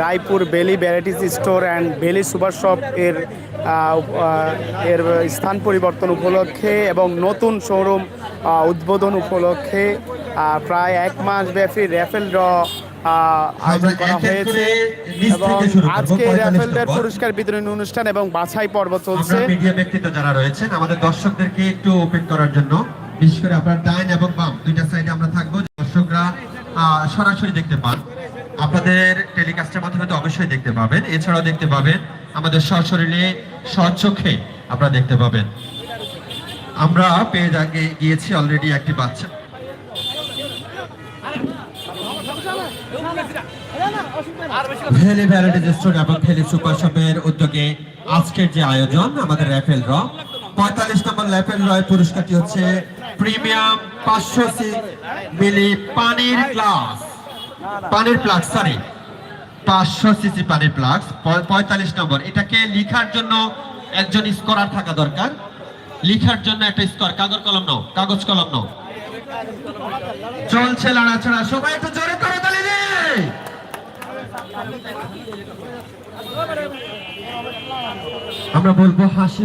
Raipur Beli varieties store and Beli super shop এর এর স্থান পরিবর্তন উপলক্ষে এবং নতুন শোরুম উদ্বোধন উপলক্ষে প্রায় এক মাস ব্যাপী র্যাফেল ড্র আয়োজন করা হয়েছে এবং আজকে 45 র্যাফেলদের পুরস্কার বিতরণী অনুষ্ঠান এবং বাছাই পর্ব চলছে। মিডিয়া ব্যক্তিত্ব যারা রয়েছেন আমাদের দর্শকদেরকে একটু ওপেন করার জন্য বিশেষ করে আপনার ডাইন এবং বাম দুইটা সাইডে আমরা থাকব দর্শকরা সরাসরি দেখতে পান। আপনাদের টেলিকাস্টের মাধ্যমে তো অবশ্যই দেখতে পাবেন। এছাড়াও দেখতে পাবেন আমাদের সশরীরে স্বচোখে আপনারা দেখতে পাবেন। আমরা পেয়ে গিয়ে- গিয়েছি অলরেডি একটি বাচ্চা। উদ্যোগে আজকের যে আয়োজন, আমাদের র্যাফেল র। পঁয়তাল্লিশ নম্বর রয় পুরস্কারটি হচ্ছে প্রিমিয়াম পাঁচশো মিলি পানির গ্লাস। পানির প্লাগ সরি পাঁচশো সিসি পানির প্লাগ পঁয়তাল্লিশ নম্বর। এটাকে লিখার জন্য একজন স্করার থাকা দরকার। লিখার জন্য একটা স্কোর কাগজ কলম নাও, কাগজ কলম নাও। চলছে লড়াচড়া সবাই একটু জোরে করে তালি দে আমরা বলব হাসি